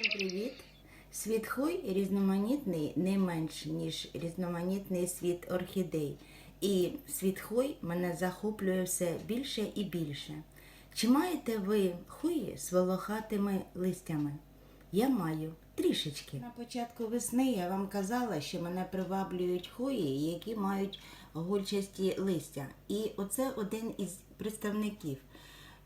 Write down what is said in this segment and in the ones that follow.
Всім привіт! Світ хой різноманітний не менш, ніж різноманітний світ орхідей. І світ хой мене захоплює все більше і більше. Чи маєте ви хої з волохатими листями? Я маю трішечки. На початку весни я вам казала, що мене приваблюють хої, які мають гольчасті листя. І оце один із представників.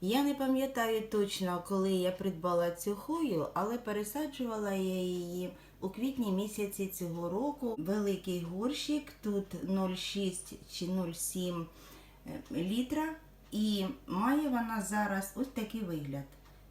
Я не пам'ятаю точно, коли я придбала цю хою, але пересаджувала я її у квітні місяці цього року. Великий горщик, тут 0,6 чи 0,7 е, літра. І має вона зараз ось такий вигляд.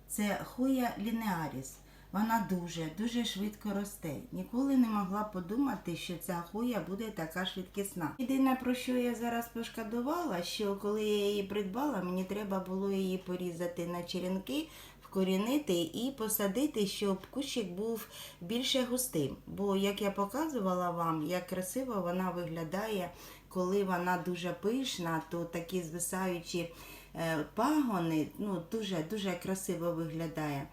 Це хоя лінеаріс. Вона дуже, дуже швидко росте. Ніколи не могла подумати, що ця хоя буде така швидкісна. Єдине, про що я зараз пошкодувала, що коли я її придбала, мені треба було її порізати на черенки, вкорінити і посадити, щоб кущик був більше густим. Бо, як я показувала вам, як красиво вона виглядає, коли вона дуже пишна, то такі звисаючі е, пагони, ну, дуже, дуже красиво виглядає.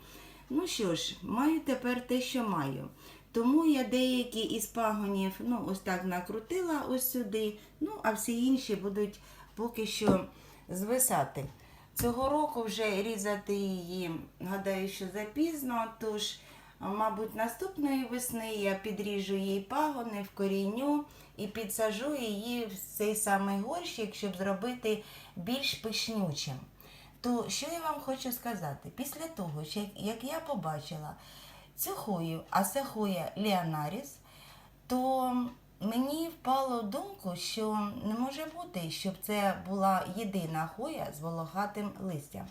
Ну що ж, маю тепер те, що маю. Тому я деякі із пагонів ну, ось так накрутила ось сюди, ну, а всі інші будуть поки що звисати. Цього року вже різати її, гадаю, що запізно, тож, мабуть, наступної весни я підріжу їй пагони, вкоріню і підсажу її в цей самий горщик, щоб зробити більш пишнючим. То що я вам хочу сказати? Після того, як я побачила цю хою, а це хоя Леонаріс, то мені впало в думку, що не може бути, щоб це була єдина хоя з волохатим листям.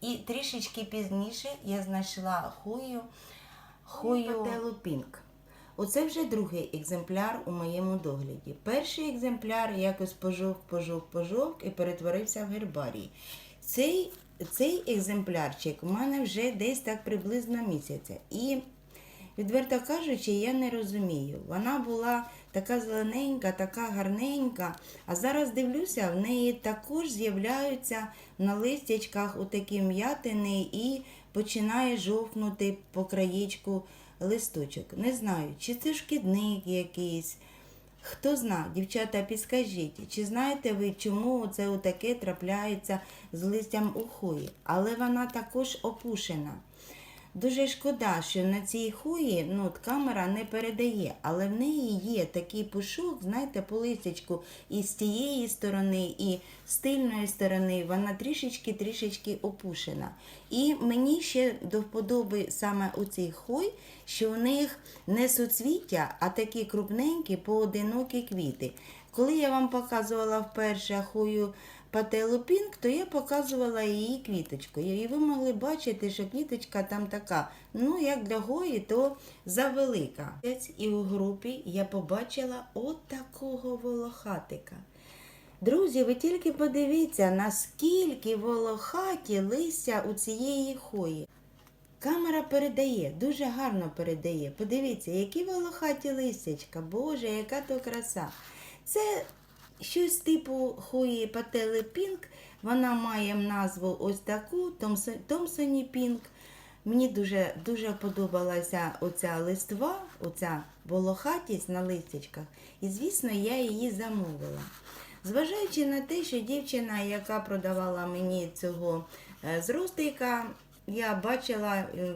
І трішечки пізніше я знайшла хою хою Пателу Пінк. Оце вже другий екземпляр у моєму догляді. Перший екземпляр якось пожовк, пожовк, пожовк і перетворився в гербарій. Цей, цей екземплярчик у мене вже десь так приблизно місяця. І, відверто кажучи, я не розумію. Вона була така зелененька, така гарненька, а зараз дивлюся, в неї також з'являються на листячках отакі м'ятини і починає жовкнути по краєчку листочок. Не знаю, чи це шкідник якийсь. Хто зна, дівчата, підскажіть, чи знаєте ви, чому це отаке трапляється з листям ухої? Але вона також опушена. Дуже шкода, що на цій хуї ну, камера не передає, але в неї є такий пушок, знаєте, по листячку і з тієї сторони, і з тильної сторони вона трішечки-трішечки опушена. І мені ще до вподоби саме у цих хуй, що в них не суцвіття, а такі крупненькі поодинокі квіти. Коли я вам показувала вперше хую пателу Пінк, то я показувала її квіточку. І ви могли бачити, що квіточка там така, ну як для гої, то завелика. І у групі я побачила от такого волохатика. Друзі, ви тільки подивіться, наскільки волохаті листя у цієї хої. Камера передає, дуже гарно передає. Подивіться, які волохаті листячка, Боже, яка то краса. Це щось типу хої патели Пінк. Вона має назву ось таку Томсоні Пінк. Мені дуже дуже подобалася оця листва, оця волохатість на листячках. І, звісно, я її замовила. Зважаючи на те, що дівчина, яка продавала мені цього е, зростика, я бачила е,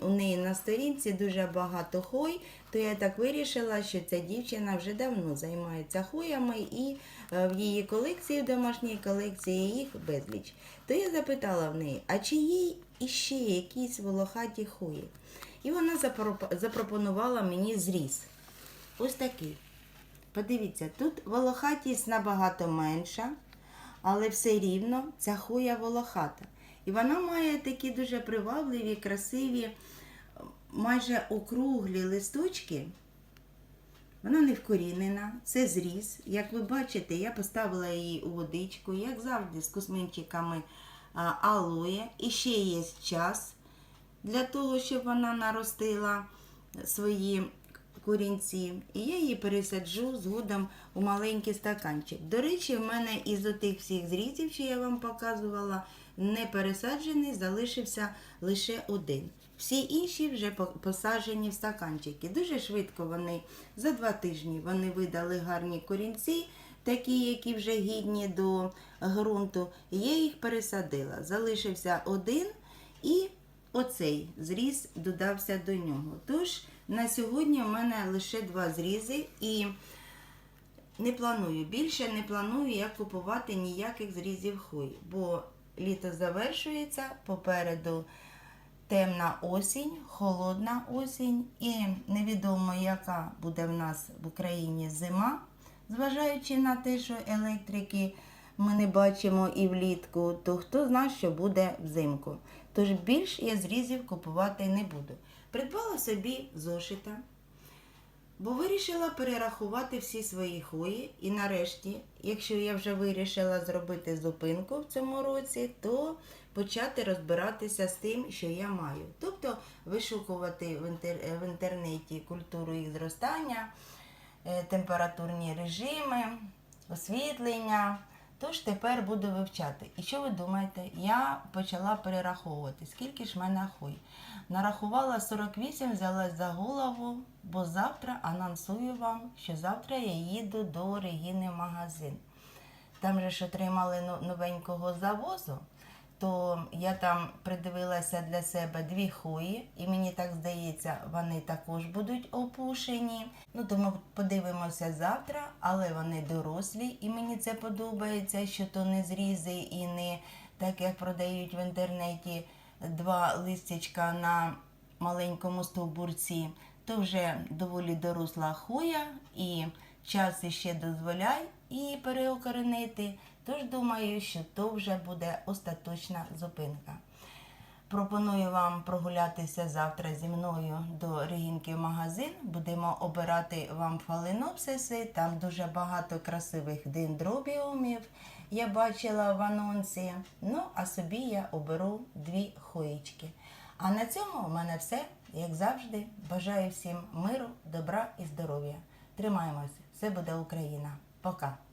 у- неї на сторінці дуже багато хой, то я так вирішила, що ця дівчина вже давно займається хоями і е, в її колекції, в домашній колекції їх безліч. То я запитала в неї, а чи є іще якісь волохаті хої? І вона запропонувала мені зріз. Ось такий. Подивіться, тут волохатість набагато менша, але все рівно ця хуя волохата. І вона має такі дуже привабливі, красиві, майже округлі листочки. Вона не вкорінена, це зріз. Як ви бачите, я поставила її у водичку, як завжди, з косминчиками алоє. І ще є час для того, щоб вона наростила свої корінці, і я її пересаджу згодом у маленький стаканчик. До речі, в мене із отих всіх зрізів, що я вам показувала, не пересаджений, залишився лише один. Всі інші вже посаджені в стаканчики. Дуже швидко вони за два тижні вони видали гарні корінці, такі, які вже гідні до ґрунту. Я їх пересадила. Залишився один і оцей зріз додався до нього. Тож на сьогодні у мене лише два зрізи і не планую. Більше не планую я купувати ніяких зрізів хвої, бо літо завершується, попереду темна осінь, холодна осінь, і невідомо, яка буде в нас в Україні зима, зважаючи на те, що електрики ми не бачимо і влітку, то хто знає, що буде взимку. Тож більш я зрізів купувати не буду. Придбала собі зошита, бо вирішила перерахувати всі свої хвої. І нарешті, якщо я вже вирішила зробити зупинку в цьому році, то почати розбиратися з тим, що я маю. Тобто вишукувати в інтернеті культуру їх зростання, е, температурні режими, освітлення. Тож тепер буду вивчати. І що ви думаєте? Я почала перераховувати, скільки ж мене хуй. Нарахувала 48, взяла за голову, бо завтра анонсую вам, що завтра я їду до Регіни в магазин. Там же ж отримали ну- новенького завозу, то я там придивилася для себе дві хуї, і мені так здається, вони також будуть опушені. Ну тому подивимося завтра, але вони дорослі, і мені це подобається, що то не зрізи і не так, як продають в інтернеті два листячка на маленькому стовбурці. То вже доволі доросла хуя, і час іще дозволяє її переокоренити. Тож думаю, що то вже буде остаточна зупинка. Пропоную вам прогулятися завтра зі мною до Регінки в магазин. Будемо обирати вам фаленопсиси. Там дуже багато красивих дендробіумів. Я бачила в анонсі. Ну, а собі я оберу дві хоїчки. А на цьому у мене все, як завжди. Бажаю всім миру, добра і здоров'я. Тримаємось, все буде Україна. Пока!